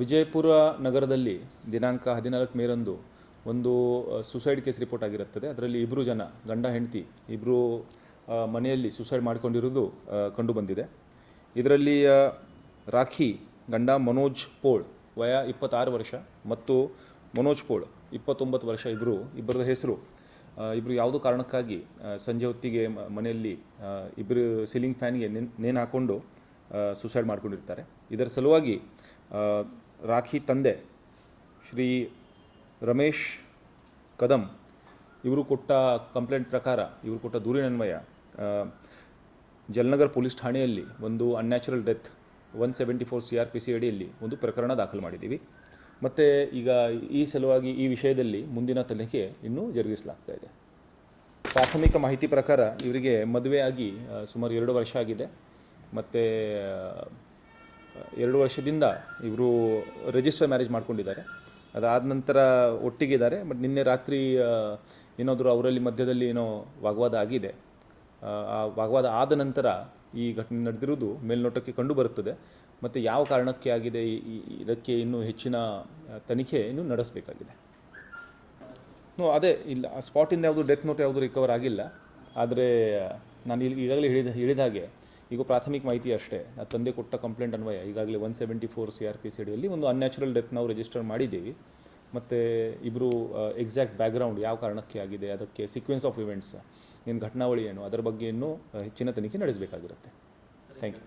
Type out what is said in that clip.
ವಿಜಯಪುರ ನಗರದಲ್ಲಿ ದಿನಾಂಕ ಹದಿನಾಲ್ಕು ಮೇರಂದು ಒಂದು ಸುಸೈಡ್ ಕೇಸ್ ರಿಪೋರ್ಟ್ ಆಗಿರುತ್ತದೆ. ಅದರಲ್ಲಿ ಇಬ್ಬರು ಜನ, ಗಂಡ, ಹೆಂಡತಿ ಇಬ್ಬರು ಮನೆಯಲ್ಲಿ ಸುಸೈಡ್ ಮಾಡಿಕೊಂಡಿರುವುದು ಕಂಡು ಬಂದಿದೆ ಇದರಲ್ಲಿ ರಾಖಿ, ಗಂಡ ಮನೋಜ್ ಪೋಳ್ ವಯ ಇಪ್ಪತ್ತಾರು ವರ್ಷ ಮತ್ತು ಮನೋಜ್ ಪೋಳ್ ಇಪ್ಪತ್ತೊಂಬತ್ತು ವರ್ಷ ಇಬ್ಬರು ಇಬ್ಬರದ ಹೆಸರು ಇಬ್ಬರು ಯಾವುದೋ ಕಾರಣಕ್ಕಾಗಿ ಸಂಜೆ ಹೊತ್ತಿಗೆ ಮನೆಯಲ್ಲಿ ಇಬ್ಬರು ಸೀಲಿಂಗ್ ಫ್ಯಾನ್ಗೆ ನೆನ್ ನೇಣು ಹಾಕ್ಕೊಂಡು ಸುಸೈಡ್ ಮಾಡ್ಕೊಂಡಿರ್ತಾರೆ. ಇದರ ಸಲುವಾಗಿ ರಾಖಿ ತಂದೆ ಶ್ರೀ ರಮೇಶ್ ಕದಂ ಇವರು ಕೊಟ್ಟ ಕಂಪ್ಲೇಂಟ್ ಪ್ರಕಾರ, ಇವರು ಕೊಟ್ಟ ದೂರಿನನ್ವಯ ಜಲನಗರ್ ಪೊಲೀಸ್ ಠಾಣೆಯಲ್ಲಿ ಒಂದು unnatural death one seventy four C R P C ಅಡಿಯಲ್ಲಿ ಒಂದು ಪ್ರಕರಣ ದಾಖಲು ಮಾಡಿದ್ದೀವಿ. ಮತ್ತು ಈಗ ಈ ಸಲುವಾಗಿ ಈ ವಿಷಯದಲ್ಲಿ ಮುಂದಿನ ತನಿಖೆ ಇನ್ನೂ ಜರುಗಿಸಲಾಗ್ತಾ ಇದೆ. ಪ್ರಾಥಮಿಕ ಮಾಹಿತಿ ಪ್ರಕಾರ, ಇವರಿಗೆ ಮದುವೆಯಾಗಿ ಸುಮಾರು ಎರಡು ವರ್ಷ ಆಗಿದೆ. ಮತ್ತು ಎರಡು ವರ್ಷದಿಂದ ಇವರು ರಿಜಿಸ್ಟರ್ ಮ್ಯಾರೇಜ್ ಮಾಡ್ಕೊಂಡಿದ್ದಾರೆ. ಅದಾದ ನಂತರ ಒಟ್ಟಿಗಿದ್ದಾರೆ ಬಟ್ ನಿನ್ನೆ ರಾತ್ರಿ ಏನಾದರೂ ಅವರಲ್ಲಿ ಮಧ್ಯದಲ್ಲಿ ಏನೋ ವಾಗ್ವಾದ ಆಗಿದೆ. ಆ, ವಾಗ್ವಾದ ಆದ ನಂತರ ಈ ಘಟನೆ ನಡೆದಿರುವುದು ಮೇಲ್ನೋಟಕ್ಕೆ ಕಂಡು ಬರುತ್ತದೆ. ಮತ್ತು ಯಾವ ಕಾರಣಕ್ಕೆ ಆಗಿದೆ ಇದಕ್ಕೆ ಇನ್ನೂ ಹೆಚ್ಚಿನ ತನಿಖೆ ಇನ್ನೂ ನಡೆಸಬೇಕಾಗಿದೆ. ನೋ ಅದೇ ಇಲ್ಲ ಸ್ಪಾಟಿಂದ ಯಾವುದು ಡೆತ್ ನೋಟ್ ಯಾವುದು ರಿಕವರ್ ಆಗಿಲ್ಲ. ಆದರೆ ನಾನು ಈಗಾಗಲೇ ಹೇಳಿದ ಹೇಳಿದ ಹಾಗೆ ಈಗ ಪ್ರಾಥಮಿಕ ಮಾಹಿತಿ ಅಷ್ಟೇ. ಆ ತಂದೆ ಕೊಟ್ಟ ಕಂಪ್ಲೇಂಟ್ ಅನ್ವಯ. ಈಗಾಗಲೇ one seventy four C R P C ಡಿಯಲ್ಲಿ ಒಂದು ಅನ್ಯಾಚುರಲ್ ಡೆತ್ ನಾವು ರಿಜಿಸ್ಟರ್ ಮಾಡಿದ್ದೀವಿ. ಮತ್ತು ಇಬ್ಬರು ಎಕ್ಸಾಕ್ಟ್ ಬ್ಯಾಕ್ಗ್ರೌಂಡ್ ಯಾವ ಕಾರಣಕ್ಕೆ ಆಗಿದೆ, ಅದಕ್ಕೆ ಸೀಕ್ವೆನ್ಸ್ ಆಫ್ ಇವೆಂಟ್ಸ್ ಏನು ಘಟನಾವಳಿ ಏನು, ಅದರ ಬಗ್ಗೆ ಇನ್ನೂ ಹೆಚ್ಚಿನ ತನಿಖೆ ನಡೆಸಬೇಕಾಗಿರುತ್ತೆ. Thank you